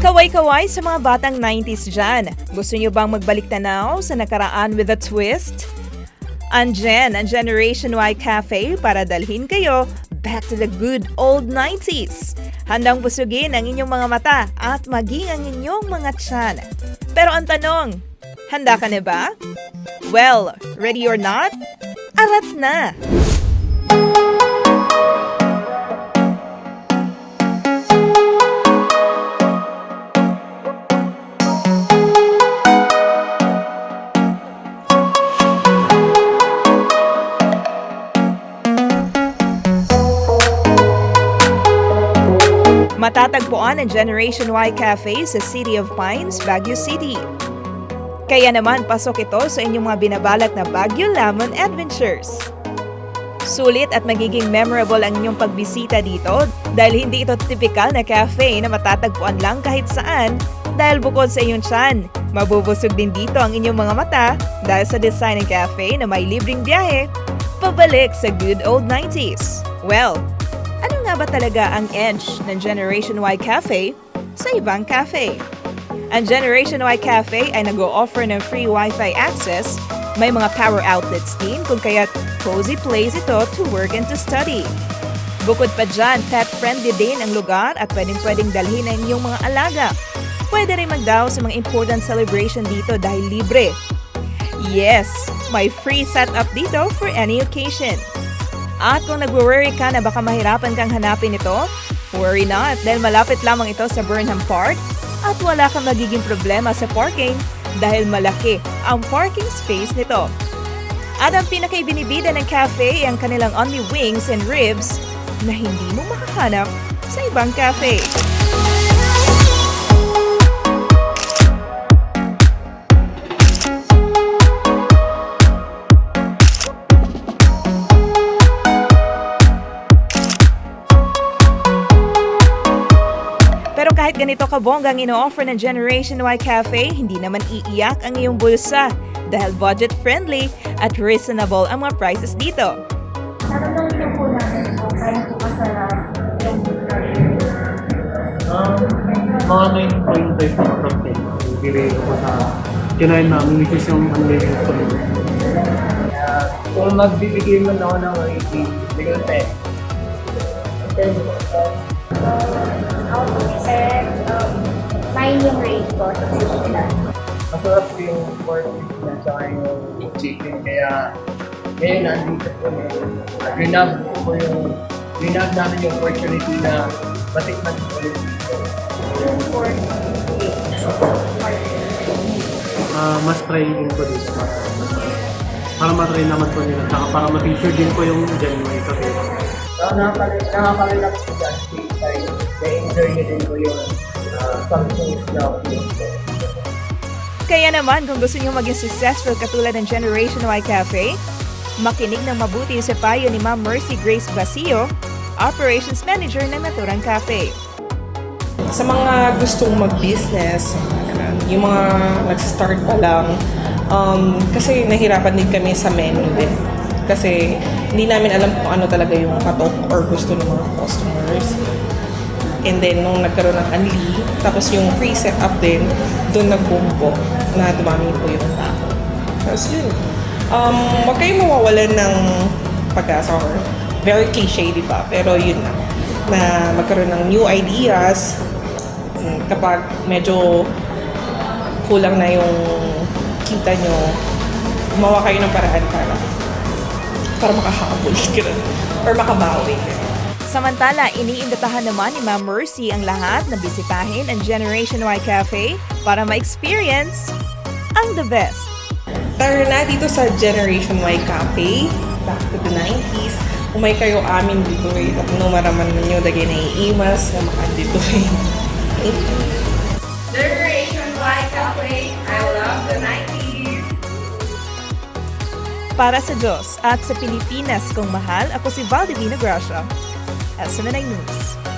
Kaway-kaway sa mga batang 90s dyan. Gusto nyo bang magbalik tanaw sa nakaraan with a twist? Andyan ang Generation Y Cafe para dalhin kayo back to the good old 90s. Handang busugin ang inyong mga mata at maging ang inyong mga tiyan. Pero ang tanong, handa ka na ba? Well, ready or not? Arat na! Matatagpuan ang Generation Y Cafe sa City of Pines, Baguio City. Kaya naman pasok ito sa inyong mga binabalak na Baguio Lemon Adventures. Sulit at magiging memorable ang inyong pagbisita dito dahil hindi ito typical na cafe na matatagpuan lang kahit saan dahil bukod sa inyong tiyan, mabubusog din dito ang inyong mga mata dahil sa design ng cafe na may libreng biyahe pabalik sa good old 90s. Well, ano nga ba talaga ang edge ng Generation Y Cafe sa ibang cafe? Ang Generation Y Cafe ay nag-o-offer ng free Wi-Fi access, may mga power outlets din kung kaya't cozy place ito to work and to study. Bukod pa dyan, pet-friendly din ang lugar at pwedeng-pwedeng dalhin ang iyong mga alaga. Pwede rin magdaw sa mga important celebration dito dahil libre. Yes, may free setup dito for any occasion. At kung nag-worry ka na baka mahirapan kang hanapin ito, worry not dahil malapit lamang ito sa Burnham Park at wala kang magiging problema sa parking dahil malaki ang parking space nito. At ang pinakaibinibida ng cafe ay ang kanilang only wings and ribs na hindi mo makahanap sa ibang cafe. Kahit ganito kabongga ang ino-offer ng Generation Y Cafe, hindi naman iiyak ang iyong bulsa dahil budget-friendly at reasonable ang mga prices dito. Niyo po natin kung kaya po masarap yung. Um, mga 9.5 na 10. Bibigay ko po sa kinain namin, which is yung unlimited food. Kung magbibigay mo na ako ng rating, bigyan ko 10. Out 10, um, 9 yung rate ko sa sila. Masarap po yung pork na tsaka yung chicken. Kaya ngayon nandito po na rinab po yung rinab namin yung opportunity na matikman dito. Yung pork Ah, mas try din ko dito para para matry naman po nila. Saka para ma-feature din po yung genuine sa So, nakaka-relax po dyan Na-enjoy nyo din po yung uh, something na dito. Kaya naman kung gusto niyo maging successful katulad ng Generation Y Cafe, makinig ng mabuti sa payo ni Ma'am Mercy Grace Basillo, Operations Manager ng Naturang Cafe. sa mga gustong mag-business, yung mga nag-start pa lang, um, kasi nahirapan din kami sa menu din. Kasi hindi namin alam kung ano talaga yung katok or gusto ng mga customers. And then, nung nagkaroon ng unli, tapos yung free setup din, doon nag-boom po na dumami po yung tao. Tapos yun. Um, huwag kayong mawawalan ng pag-asa or very cliche, di ba? Pero yun na. Na magkaroon ng new ideas, mm, kapag medyo kulang na yung kita nyo, gumawa kayo ng paraan para para makahabol ka or makabawi ka. Samantala, iniimbitahan naman ni Ma'am Mercy ang lahat na bisitahin ang Generation Y Cafe para ma-experience ang the best. Tara na dito sa Generation Y Cafe, back to the 90s. Umay kayo amin dito eh. Tapos maraman ninyo, dagay na iimas, na makandito eh. Generation Y Cafe, I love the 90s. Para sa Diyos at sa Pilipinas kong mahal, ako si Valdivina Gracia. SMNA News.